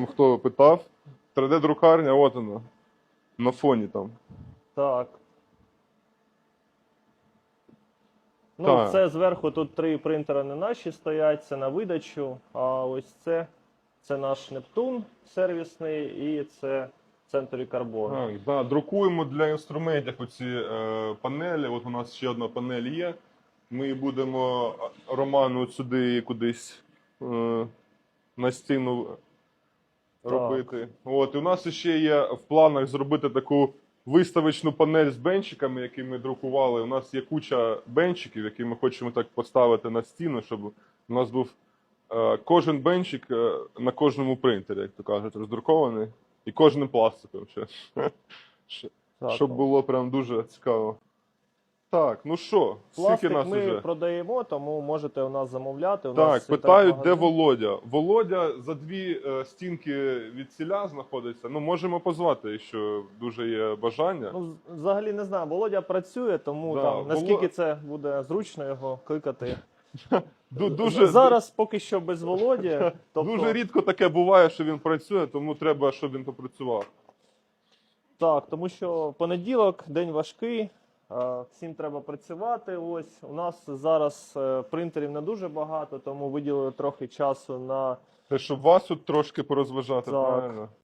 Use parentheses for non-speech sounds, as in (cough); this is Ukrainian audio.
там хто питав. 3D-друкарня, от вона. На фоні там. Так. Ну, Так. це зверху тут три принтери не наші стоять, це на видачу. А ось це, це наш Нептун сервісний і це Century Carbon. Так, да, друкуємо для інструментів оці е, панелі. От у нас ще одна панель є. Ми будемо Роману от сюди кудись е, на стіну робити. От, і у нас ще є в планах зробити таку виставочну панель з бенчиками, які ми друкували. У нас є куча бенчиків, які ми хочемо так поставити на стіну, щоб у нас був е, кожен бенчик е, на кожному принтері, як то кажуть, роздрукований. І кожним пластиком ще. (laughs) Щоб було прям дуже цікаво. Так, ну що, скільки Пластик нас ми уже? продаємо, тому можете у нас замовляти. У Так, нас питають, де інтернет-магазин. Володя. Володя за дві е, стінки від ціля знаходиться. Ну, можемо позвати, якщо дуже є бажання. Ну, взагалі не знаю, Володя працює, тому Да, там Воло- наскільки це буде зручно його кликати. (laughs) Ду- дуже, Зараз поки що без Володі. (laughs) Тобто, дуже рідко таке буває, що він працює, тому треба, щоб він попрацював. Так, тому що понеділок день важкий, всім треба працювати. Ось у нас зараз е, принтерів не дуже багато, тому виділили трохи часу на Те, щоб вас тут трошки порозважати, Так. правильно?